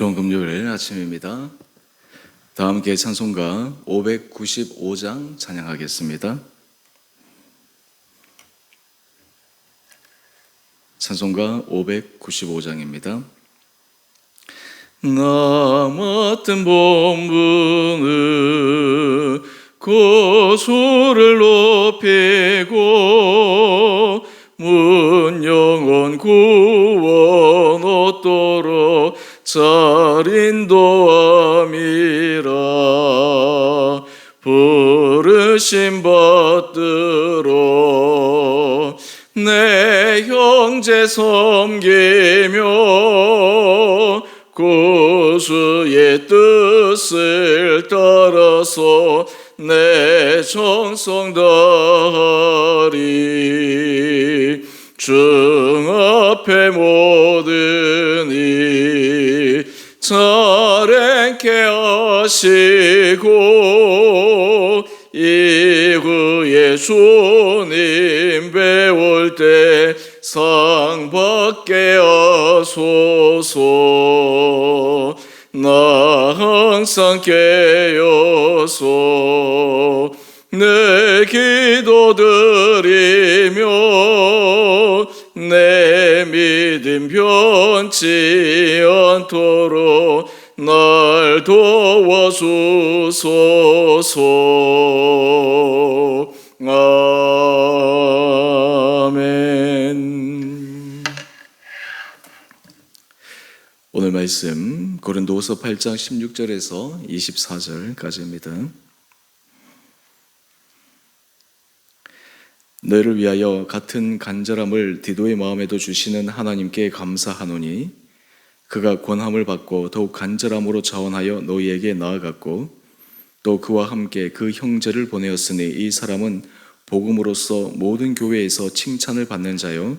좋은 금요일 아침입니다. 다 함께 찬송가 595장 찬양하겠습니다. 찬송가 595장입니다. 나 맡은 본분은 고수를 높이고 문 영원 구원 얻도록 잘 인도함이라 부르심 받들어 내 형제 섬기며 고수의 뜻을 따라서 내 정성 다하리 중 앞에 모든 이 잘행케 하시고 이후에 주님 배울 때 상 받게 하소서. 나 항상 깨어서 내 기도 드리며 내 믿음 변치 않도록 날 도와주소서 아멘 오늘 말씀 고린도후서 8장 16절에서 24절까지입니다. 너희를 위하여 같은 간절함을 디도의 마음에도 주시는 하나님께 감사하노니 그가 권함을 받고 더욱 간절함으로 자원하여 너희에게 나아갔고 또 그와 함께 그 형제를 보내었으니 이 사람은 복음으로써 모든 교회에서 칭찬을 받는 자요.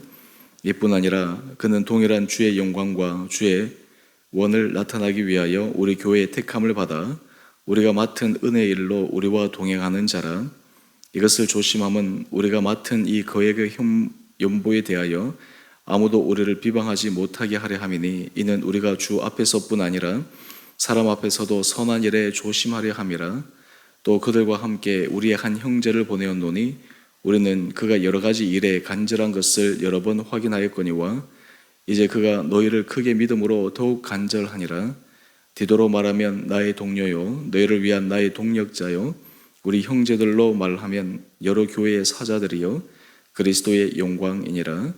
이뿐 아니라 그는 동일한 주의 영광과 주의 원을 나타나기 위하여 우리 교회의 택함을 받아 우리가 맡은 은혜의 일로 우리와 동행하는 자라 이것을 조심함은 우리가 맡은 이 거액의 혐- 연보에 대하여 아무도 우리를 비방하지 못하게 하려 함이니 이는 우리가 주 앞에서뿐 아니라 사람 앞에서도 선한 일에 조심하려 함이라. 또 그들과 함께 우리의 한 형제를 보내었노니 우리는 그가 여러 가지 일에 간절한 것을 여러 번 확인하였거니와 이제 그가 너희를 크게 믿음으로 더욱 간절하니라. 디도로 말하면 나의 동료요 너희를 위한 나의 동력자요 우리 형제들로 말하면 여러 교회의 사자들이요 그리스도의 영광이니라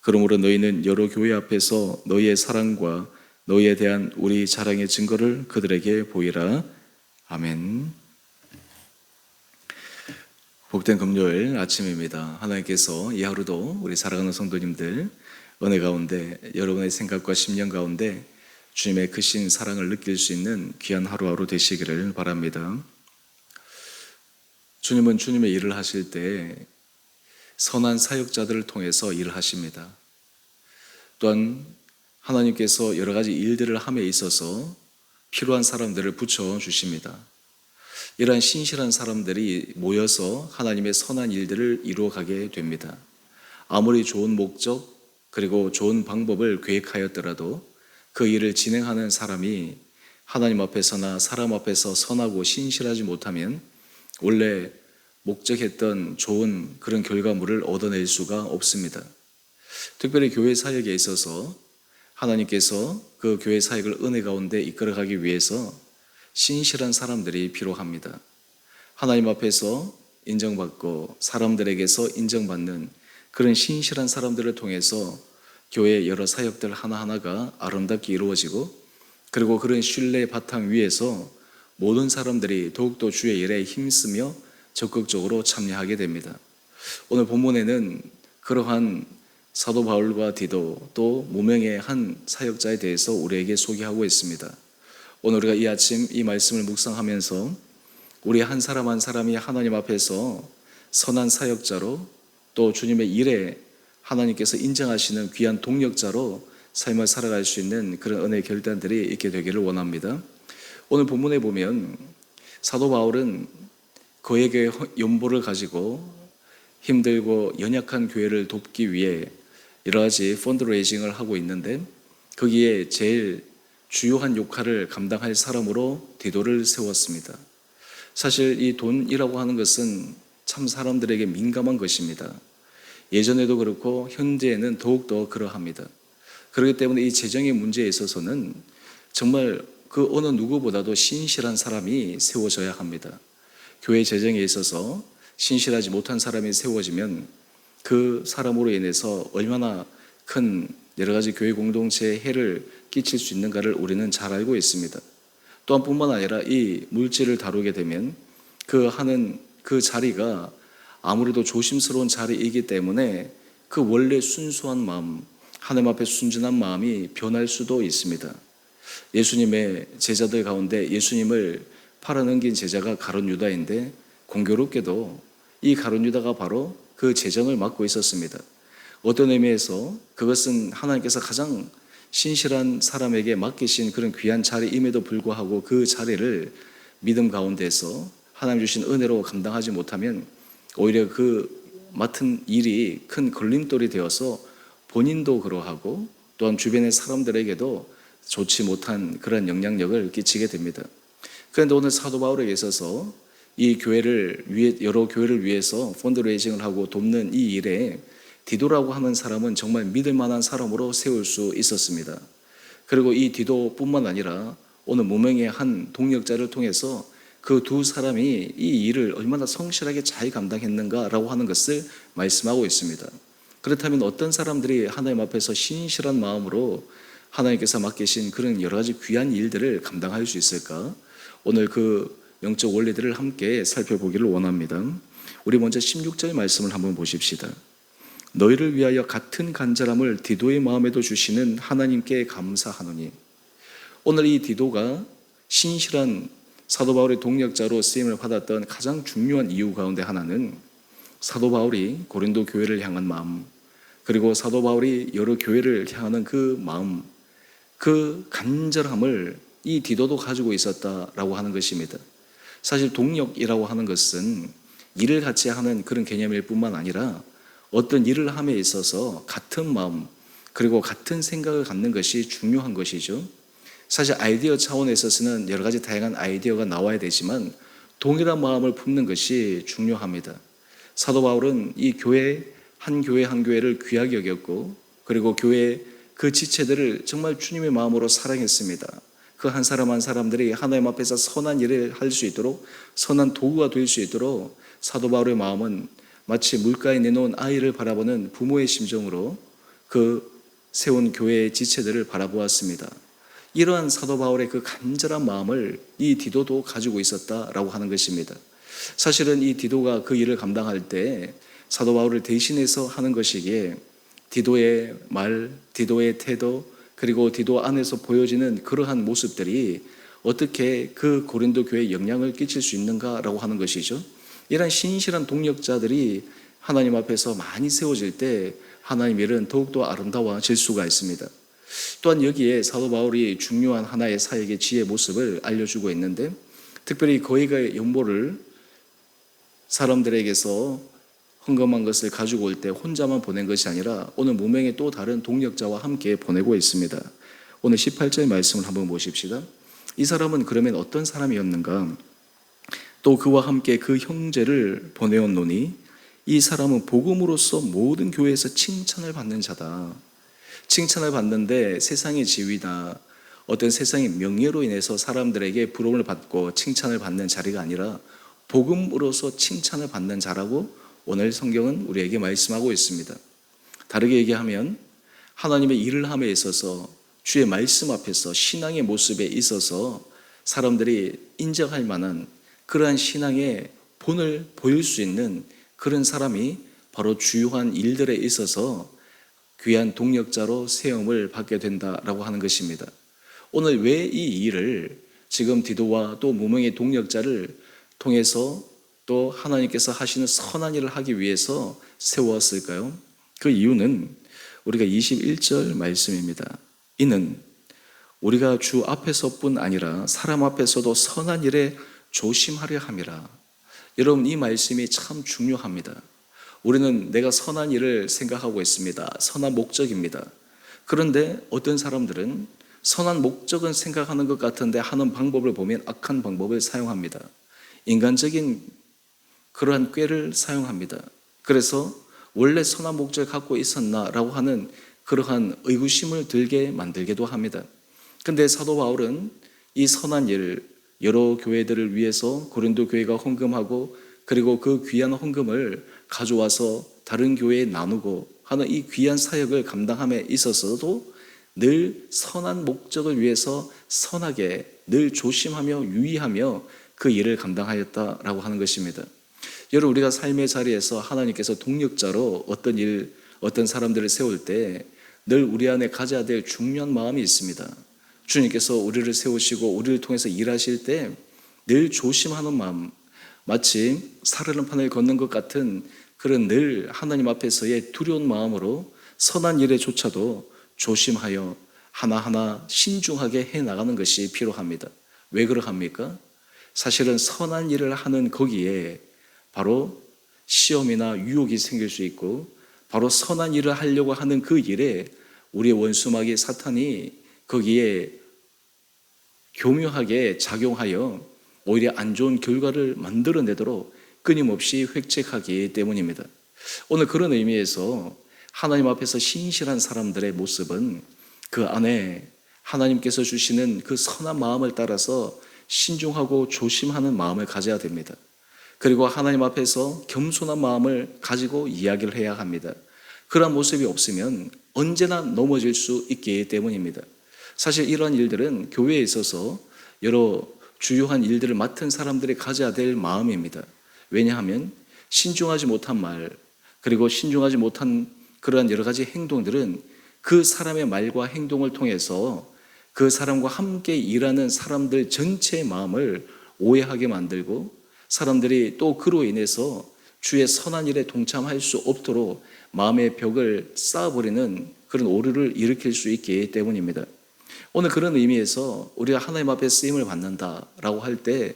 그러므로 너희는 여러 교회 앞에서 너희의 사랑과 너희에 대한 우리 자랑의 증거를 그들에게 보이라 아멘. 복된 금요일 아침입니다. 하나님께서 이 하루도 우리 사랑하는 성도님들 은혜 가운데 여러분의 생각과 심령 가운데 주님의 크신 사랑을 느낄 수 있는 귀한 하루하루 되시기를 바랍니다. 주님은 주님의 일을 하실 때 선한 사역자들을 통해서 일을 하십니다. 또한 하나님께서 여러 가지 일들을 함에 있어서 필요한 사람들을 붙여 주십니다. 이러한 신실한 사람들이 모여서 하나님의 선한 일들을 이루어가게 됩니다. 아무리 좋은 목적 그리고 좋은 방법을 계획하였더라도 그 일을 진행하는 사람이 하나님 앞에서나 사람 앞에서 선하고 신실하지 못하면 원래 목적했던 좋은 그런 결과물을 얻어낼 수가 없습니다. 특별히 교회 사역에 있어서 하나님께서 그 교회 사역을 은혜 가운데 이끌어가기 위해서 신실한 사람들이 필요합니다. 하나님 앞에서 인정받고 사람들에게서 인정받는 그런 신실한 사람들을 통해서 교회 여러 사역들 하나하나가 아름답게 이루어지고 그리고 그런 신뢰 바탕 위에서 모든 사람들이 더욱더 주의 일에 힘쓰며 적극적으로 참여하게 됩니다. 오늘 본문에는 그러한 사도 바울과 디도 또 무명의 한 사역자에 대해서 우리에게 소개하고 있습니다. 오늘 우리가 이 아침 이 말씀을 묵상하면서 우리 한 사람 한 사람이 하나님 앞에서 선한 사역자로 또 주님의 일에 하나님께서 인정하시는 귀한 동력자로 삶을 살아갈 수 있는 그런 은혜 결단들이 있게 되기를 원합니다. 오늘 본문에 보면 사도 바울은 그에게 연보를 가지고 힘들고 연약한 교회를 돕기 위해 여러 가지 펀드레이징을 하고 있는데 거기에 제일 주요한 역할을 감당할 사람으로 디도를 세웠습니다. 사실 이 돈이라고 하는 것은 참 사람들에게 민감한 것입니다. 예전에도 그렇고 현재에는 더욱더 그러합니다. 그렇기 때문에 이 재정의 문제에 있어서는 정말 그 어느 누구보다도 신실한 사람이 세워져야 합니다. 교회 재정에 있어서 신실하지 못한 사람이 세워지면 그 사람으로 인해서 얼마나 큰 여러 가지 교회 공동체에 해를 끼칠 수 있는가를 우리는 잘 알고 있습니다. 또한 뿐만 아니라 이 물질을 다루게 되면 그 하는 그 자리가 아무래도 조심스러운 자리이기 때문에 그 원래 순수한 마음, 하나님 앞에 순진한 마음이 변할 수도 있습니다. 예수님의 제자들 가운데 예수님을 팔아넘긴 제자가 가론 유다인데 공교롭게도 이 가론 유다가 바로 그 재정을 맡고 있었습니다. 어떤 의미에서 그것은 하나님께서 가장 신실한 사람에게 맡기신 그런 귀한 자리임에도 불구하고 그 자리를 믿음 가운데서 하나님 주신 은혜로 감당하지 못하면 오히려 그 맡은 일이 큰 걸림돌이 되어서 본인도 그러하고 또한 주변의 사람들에게도 좋지 못한 그런 영향력을 끼치게 됩니다. 그런데 오늘 사도 바울에게 있어서 이 교회를 위해 여러 교회를 위해서 펀드레이징을 하고 돕는 이 일에 디도라고 하는 사람은 정말 믿을 만한 사람으로 세울 수 있었습니다. 그리고 이 디도뿐만 아니라 오늘 무명의 한 동력자를 통해서 그 두 사람이 이 일을 얼마나 성실하게 잘 감당했는가라고 하는 것을 말씀하고 있습니다. 그렇다면 어떤 사람들이 하나님 앞에서 신실한 마음으로 하나님께서 맡기신 그런 여러 가지 귀한 일들을 감당할 수 있을까? 오늘 그 영적 원리들을 함께 살펴보기를 원합니다. 우리 먼저 16절 말씀을 한번 보십시다. 너희를 위하여 같은 간절함을 디도의 마음에도 주시는 하나님께 감사하노니 오늘 이 디도가 신실한 사도 바울의 동력자로 쓰임을 받았던 가장 중요한 이유 가운데 하나는 사도 바울이 고린도 교회를 향한 마음 그리고 사도 바울이 여러 교회를 향하는 그 마음 그 간절함을 이 디도도 가지고 있었다라고 하는 것입니다. 사실 동력이라고 하는 것은 일을 같이 하는 그런 개념일 뿐만 아니라 어떤 일을 함에 있어서 같은 마음 그리고 같은 생각을 갖는 것이 중요한 것이죠. 사실 아이디어 차원에 있어서는 여러 가지 다양한 아이디어가 나와야 되지만 동일한 마음을 품는 것이 중요합니다. 사도 바울은 이 교회 한 교회 한 교회를 귀하게 여겼고 그리고 교회 그 지체들을 정말 주님의 마음으로 사랑했습니다. 그 한 사람 한 사람들이 하나님 앞에서 선한 일을 할 수 있도록 선한 도구가 될 수 있도록 사도 바울의 마음은 마치 물가에 내놓은 아이를 바라보는 부모의 심정으로 그 세운 교회의 지체들을 바라보았습니다. 이러한 사도 바울의 그 간절한 마음을 이 디도도 가지고 있었다라고 하는 것입니다. 사실은 이 디도가 그 일을 감당할 때 사도 바울을 대신해서 하는 것이기에 디도의 말, 디도의 태도, 그리고 디도 안에서 보여지는 그러한 모습들이 어떻게 그 고린도 교회에 영향을 끼칠 수 있는가라고 하는 것이죠. 이런 신실한 동력자들이 하나님 앞에서 많이 세워질 때 하나님 일은 더욱더 아름다워질 수가 있습니다. 또한 여기에 사도 바울이 중요한 하나의 사역의 지혜 모습을 알려주고 있는데 특별히 거의의 연보를 사람들에게서 헌금한 것을 가지고 올 때 혼자만 보낸 것이 아니라 오늘 무명의 또 다른 동력자와 함께 보내고 있습니다. 오늘 18절 말씀을 한번 보십시다. 이 사람은 그러면 어떤 사람이었는가? 또 그와 함께 그 형제를 보내었노니 이 사람은 복음으로서 모든 교회에서 칭찬을 받는 자다. 칭찬을 받는데 세상의 지위나 어떤 세상의 명예로 인해서 사람들에게 부러움을 받고 칭찬을 받는 자리가 아니라 복음으로서 칭찬을 받는 자라고 오늘 성경은 우리에게 말씀하고 있습니다. 다르게 얘기하면 하나님의 일을 함에 있어서 주의 말씀 앞에서 신앙의 모습에 있어서 사람들이 인정할 만한 그러한 신앙의 본을 보일 수 있는 그런 사람이 바로 주요한 일들에 있어서 귀한 동력자로 세움을 받게 된다라고 하는 것입니다. 오늘 왜 이 일을 지금 디도와 또 무명의 동력자를 통해서 또 하나님께서 하시는 선한 일을 하기 위해서 세웠을까요? 그 이유는 우리가 21절 말씀입니다. 이는 우리가 주 앞에서뿐 아니라 사람 앞에서도 선한 일에 조심하려 함이라. 여러분 이 말씀이 참 중요합니다. 우리는 내가 선한 일을 생각하고 있습니다. 선한 목적입니다. 그런데 어떤 사람들은 선한 목적은 생각하는 것 같은데 하는 방법을 보면 악한 방법을 사용합니다. 인간적인 그러한 꾀를 사용합니다. 그래서 원래 선한 목적을 갖고 있었나라고 하는 그러한 의구심을 들게 만들기도 합니다. 근데 사도 바울은 이 선한 일 여러 교회들을 위해서 고린도 교회가 헌금하고 그리고 그 귀한 헌금을 가져와서 다른 교회에 나누고 하는 이 귀한 사역을 감당함에 있어서도 늘 선한 목적을 위해서 선하게 늘 조심하며 유의하며 그 일을 감당하였다라고 하는 것입니다. 여러분 우리가 삶의 자리에서 하나님께서 동력자로 어떤 일, 어떤 사람들을 세울 때 늘 우리 안에 가져야 될 중요한 마음이 있습니다. 주님께서 우리를 세우시고 우리를 통해서 일하실 때 늘 조심하는 마음, 마치 사르는 판을 걷는 것 같은 그런 늘 하나님 앞에서의 두려운 마음으로 선한 일에조차도 조심하여 하나하나 신중하게 해 나가는 것이 필요합니다. 왜 그러합니까? 사실은 선한 일을 하는 거기에 바로 시험이나 유혹이 생길 수 있고 바로 선한 일을 하려고 하는 그 일에 우리의 원수마귀 사탄이 거기에 교묘하게 작용하여 오히려 안 좋은 결과를 만들어내도록 끊임없이 획책하기 때문입니다. 오늘 그런 의미에서 하나님 앞에서 신실한 사람들의 모습은 그 안에 하나님께서 주시는 그 선한 마음을 따라서 신중하고 조심하는 마음을 가져야 됩니다. 그리고 하나님 앞에서 겸손한 마음을 가지고 이야기를 해야 합니다. 그런 모습이 없으면 언제나 넘어질 수 있기 때문입니다. 사실 이러한 일들은 교회에 있어서 여러 주요한 일들을 맡은 사람들이 가져야 될 마음입니다. 왜냐하면 신중하지 못한 말, 그리고 신중하지 못한 그러한 여러 가지 행동들은 그 사람의 말과 행동을 통해서 그 사람과 함께 일하는 사람들 전체의 마음을 오해하게 만들고 사람들이 또 그로 인해서 주의 선한 일에 동참할 수 없도록 마음의 벽을 쌓아버리는 그런 오류를 일으킬 수 있기 때문입니다. 오늘 그런 의미에서 우리가 하나님 앞에 쓰임을 받는다라고 할 때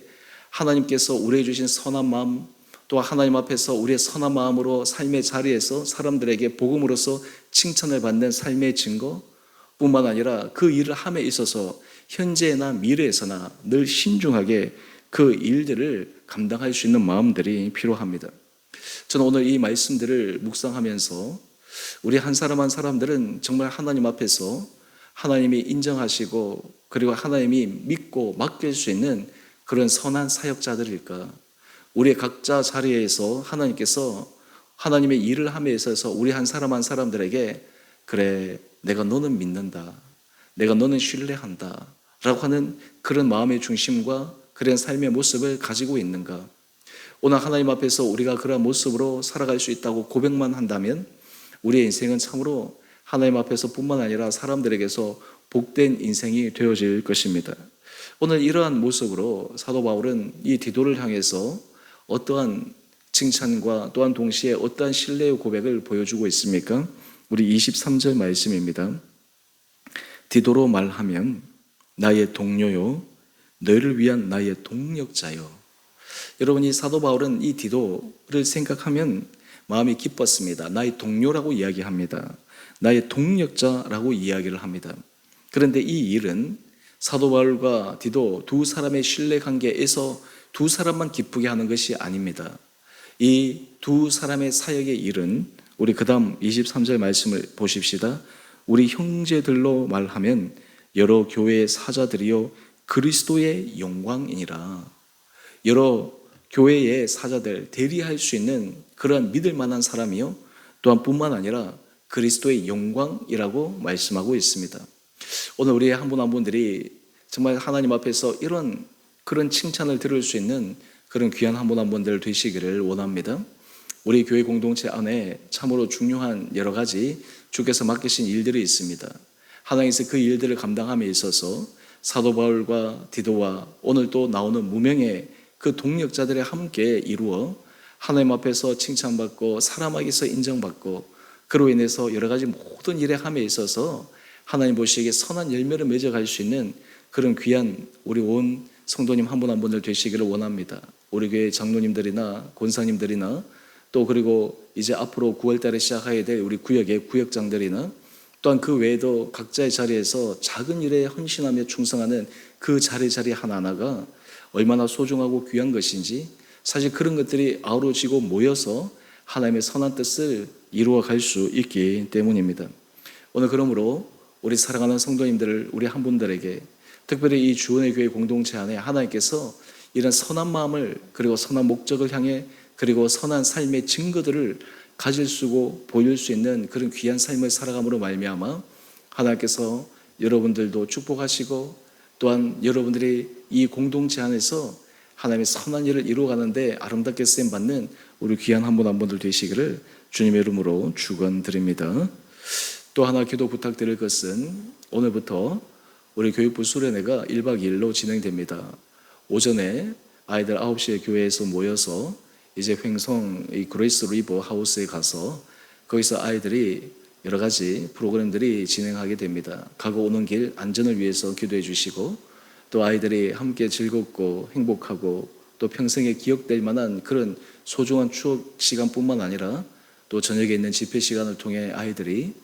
하나님께서 우리에게 주신 선한 마음 또 하나님 앞에서 우리의 선한 마음으로 삶의 자리에서 사람들에게 복음으로서 칭찬을 받는 삶의 증거 뿐만 아니라 그 일을 함에 있어서 현재나 미래에서나 늘 신중하게 그 일들을 감당할 수 있는 마음들이 필요합니다. 저는 오늘 이 말씀들을 묵상하면서 우리 한 사람 한 사람들은 정말 하나님 앞에서 하나님이 인정하시고 그리고 하나님이 믿고 맡길 수 있는 그런 선한 사역자들일까? 우리 각자 자리에서 하나님께서 하나님의 일을 함에 있어서 우리 한 사람 한 사람들에게 그래 내가 너는 믿는다. 내가 너는 신뢰한다. 라고 하는 그런 마음의 중심과 그런 삶의 모습을 가지고 있는가? 오늘 하나님 앞에서 우리가 그런 모습으로 살아갈 수 있다고 고백만 한다면 우리의 인생은 참으로 하나님 앞에서 뿐만 아니라 사람들에게서 복된 인생이 되어질 것입니다. 오늘 이러한 모습으로 사도 바울은 이 디도를 향해서 어떠한 칭찬과 또한 동시에 어떠한 신뢰의 고백을 보여주고 있습니까? 우리 23절 말씀입니다. 디도로 말하면 나의 동료요 너희를 위한 나의 동력자요. 여러분 이 사도 바울은 이 디도를 생각하면 마음이 기뻤습니다. 나의 동료라고 이야기합니다. 나의 동력자라고 이야기를 합니다. 그런데 이 일은 사도 바울과 디도 두 사람의 신뢰 관계에서 두 사람만 기쁘게 하는 것이 아닙니다. 이 두 사람의 사역의 일은 우리 그다음 23절 말씀을 보십시다. 우리 형제들로 말하면 여러 교회의 사자들이요 그리스도의 영광이니라. 여러 교회의 사자들 대리할 수 있는 그런 믿을 만한 사람이요 또한 뿐만 아니라 그리스도의 영광이라고 말씀하고 있습니다. 오늘 우리 한 분 한 분들이 정말 하나님 앞에서 이런 그런 칭찬을 들을 수 있는 그런 귀한 한 분 한 분들 되시기를 원합니다. 우리 교회 공동체 안에 참으로 중요한 여러 가지 주께서 맡기신 일들이 있습니다. 하나님께서 그 일들을 감당함에 있어서 사도 바울과 디도와 오늘 또 나오는 무명의 그 동력자들이 함께 이루어 하나님 앞에서 칭찬받고 사람에게서 인정받고 그로 인해서 여러 가지 모든 일에 함에 있어서 하나님 보시기에 선한 열매를 맺어갈 수 있는 그런 귀한 우리 온 성도님 한 분 한 분을 되시기를 원합니다. 우리 교회 장로님들이나 권사님들이나 또 그리고 이제 앞으로 9월 달에 시작해야 될 우리 구역의 구역장들이나 또한 그 외에도 각자의 자리에서 작은 일에 헌신하며 충성하는 그 자리 자리 하나하나가 얼마나 소중하고 귀한 것인지 사실 그런 것들이 아우러지고 모여서 하나님의 선한 뜻을 이루어 갈 수 있기 때문입니다. 오늘 그러므로 우리 사랑하는 성도님들을 우리 한 분들에게 특별히 이 주원의 교회 공동체 안에 하나님께서 이런 선한 마음을 그리고 선한 목적을 향해 그리고 선한 삶의 증거들을 가질 수고 보일 수 있는 그런 귀한 삶을 살아감으로 말미암아 하나님께서 여러분들도 축복하시고 또한 여러분들이 이 공동체 안에서 하나님의 선한 일을 이루어가는데 아름답게 쓰임 받는 우리 귀한 한 분 한 분들 되시기를 주님의 이름으로 축원드립니다. 또 하나 기도 부탁드릴 것은 오늘부터 우리 교육부 수련회가 1박 2일로 진행됩니다. 오전에 아이들 9시에 교회에서 모여서 이제 횡성 이 그레이스 리버 하우스에 가서 거기서 아이들이 여러 가지 프로그램들이 진행하게 됩니다. 가고 오는 길 안전을 위해서 기도해 주시고 또 아이들이 함께 즐겁고 행복하고 또 평생에 기억될 만한 그런 소중한 추억 시간뿐만 아니라 또 저녁에 있는 집회 시간을 통해 아이들이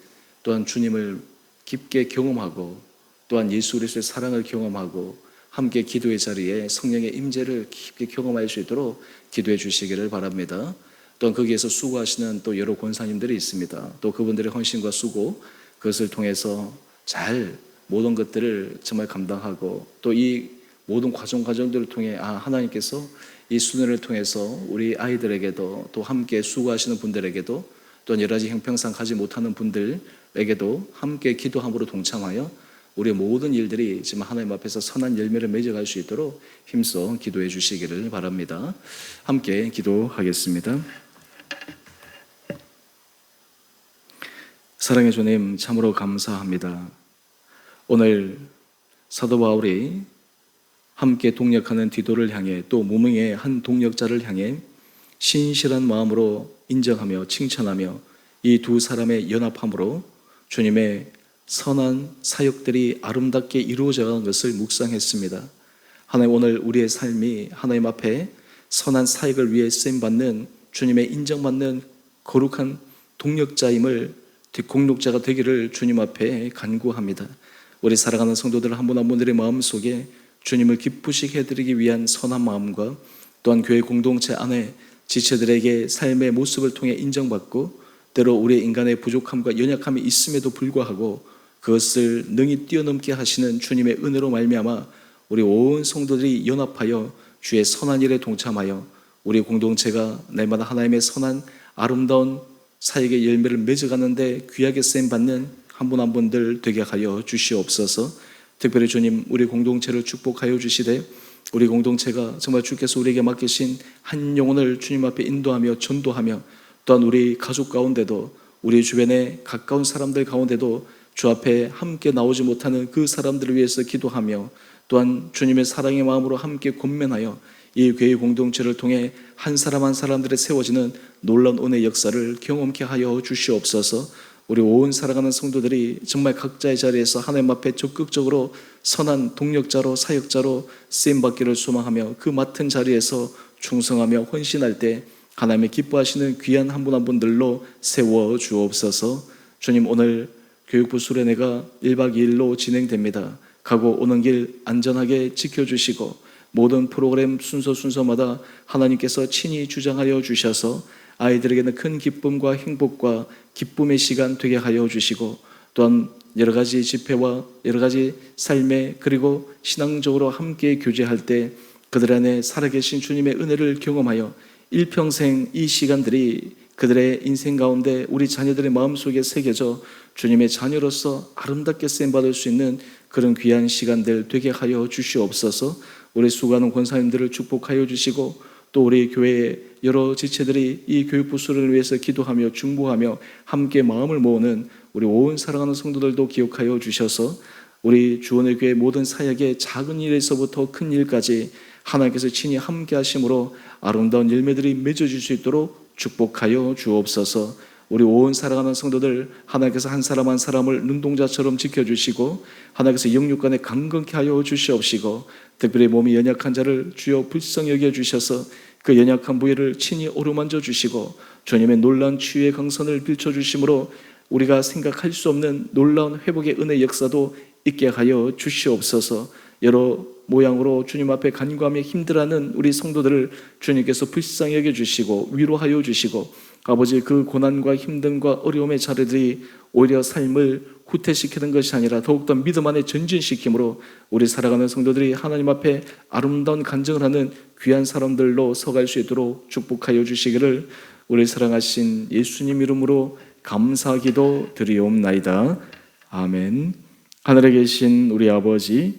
또한 주님을 깊게 경험하고 또한 예수 그리스도의 사랑을 경험하고 함께 기도의 자리에 성령의 임재를 깊게 경험할 수 있도록 기도해 주시기를 바랍니다. 또한 거기에서 수고하시는 또 여러 권사님들이 있습니다. 또 그분들의 헌신과 수고 그것을 통해서 잘 모든 것들을 정말 감당하고 또 이 모든 과정 과정들을 통해 아 하나님께서 이 수련을 통해서 우리 아이들에게도 또 함께 수고하시는 분들에게도 또 여러 가지 형평상 가지 못하는 분들에게도 함께 기도함으로 동참하여 우리의 모든 일들이 지금 하나님 앞에서 선한 열매를 맺어갈 수 있도록 힘써 기도해 주시기를 바랍니다. 함께 기도하겠습니다. 사랑의 주님 참으로 감사합니다. 오늘 사도 바울이 함께 동력하는 디도를 향해 또 무명의 한 동력자를 향해 신실한 마음으로 인정하며 칭찬하며 이 두 사람의 연합함으로 주님의 선한 사역들이 아름답게 이루어져 가는 것을 묵상했습니다. 하나님 오늘 우리의 삶이 하나님 앞에 선한 사역을 위해 쓰임 받는 주님의 인정받는 거룩한 동력자임을 공력자가 되기를 주님 앞에 간구합니다. 우리 살아가는 성도들 한 분 한 분들의 마음 속에 주님을 기쁘시게 해드리기 위한 선한 마음과 또한 교회 공동체 안에 지체들에게 삶의 모습을 통해 인정받고 때로 우리 인간의 부족함과 연약함이 있음에도 불구하고 그것을 능히 뛰어넘게 하시는 주님의 은혜로 말미암아 우리 온 성도들이 연합하여 주의 선한 일에 동참하여 우리 공동체가 날마다 하나님의 선한 아름다운 사역의 열매를 맺어가는데 귀하게 쓰임 받는 한 분 한 분들 되게 하여 주시옵소서. 특별히 주님 우리 공동체를 축복하여 주시되 우리 공동체가 정말 주께서 우리에게 맡기신 한 영혼을 주님 앞에 인도하며 전도하며 또한 우리 가족 가운데도 우리 주변의 가까운 사람들 가운데도 주 앞에 함께 나오지 못하는 그 사람들을 위해서 기도하며 또한 주님의 사랑의 마음으로 함께 권면하여 이 교회 공동체를 통해 한 사람 한 사람들의 세워지는 놀라운 은혜 역사를 경험케 하여 주시옵소서. 우리 온 살아가는 성도들이 정말 각자의 자리에서 하나님 앞에 적극적으로 선한 동력자로 사역자로 쓰임 받기를 소망하며 그 맡은 자리에서 충성하며 헌신할 때 하나님의 기뻐하시는 귀한 한 분 한 분들로 세워 주옵소서. 주님 오늘 교육부 수련회가 1박 2일로 진행됩니다. 가고 오는 길 안전하게 지켜주시고 모든 프로그램 순서 순서마다 하나님께서 친히 주장하여 주셔서 아이들에게는 큰 기쁨과 행복과 기쁨의 시간 되게 하여 주시고 또한 여러 가지 집회와 여러 가지 삶에 그리고 신앙적으로 함께 교제할 때 그들 안에 살아계신 주님의 은혜를 경험하여 일평생 이 시간들이 그들의 인생 가운데 우리 자녀들의 마음속에 새겨져 주님의 자녀로서 아름답게 쓰임 받을 수 있는 그런 귀한 시간들 되게 하여 주시옵소서. 우리 수고하는 권사님들을 축복하여 주시고 또 우리 교회의 여러 지체들이 이 교육부 수련을 위해서 기도하며 중보하며 함께 마음을 모으는 우리 온 사랑하는 성도들도 기억하여 주셔서 우리 주원의 교회 모든 사역의 작은 일에서부터 큰 일까지 하나님께서 친히 함께 하심으로 아름다운 열매들이 맺어질 수 있도록 축복하여 주옵소서. 우리 온 살아가는 성도들 하나님께서 한 사람 한 사람을 눈동자처럼 지켜주시고 하나님께서 영육간에 강건케 하여 주시옵시고 특별히 몸이 연약한 자를 주여 불쌍히 여겨 주셔서 그 연약한 부위를 친히 오르만져 주시고 주님의 놀란 치유의 강선을 빌쳐 주심으로 우리가 생각할 수 없는 놀라운 회복의 은혜 역사도 있게 하여 주시옵소서. 여러 모양으로 주님 앞에 간구하며 힘들어하는 우리 성도들을 주님께서 불쌍히 여겨 주시고 위로하여 주시고 아버지 그 고난과 힘듦과 어려움의 자리들이 오히려 삶을 후퇴시키는 것이 아니라 더욱더 믿음 안에 전진시킴으로 우리 살아가는 성도들이 하나님 앞에 아름다운 간증을 하는 귀한 사람들로 서갈 수 있도록 축복하여 주시기를 우리 사랑하신 예수님 이름으로 감사기도 드리옵나이다. 아멘. 하늘에 계신 우리 아버지,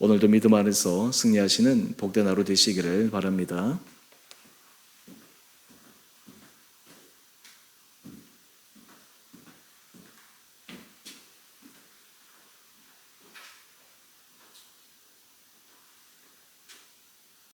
오늘도 믿음 안에서 승리하시는 복된 하루 되시기를 바랍니다.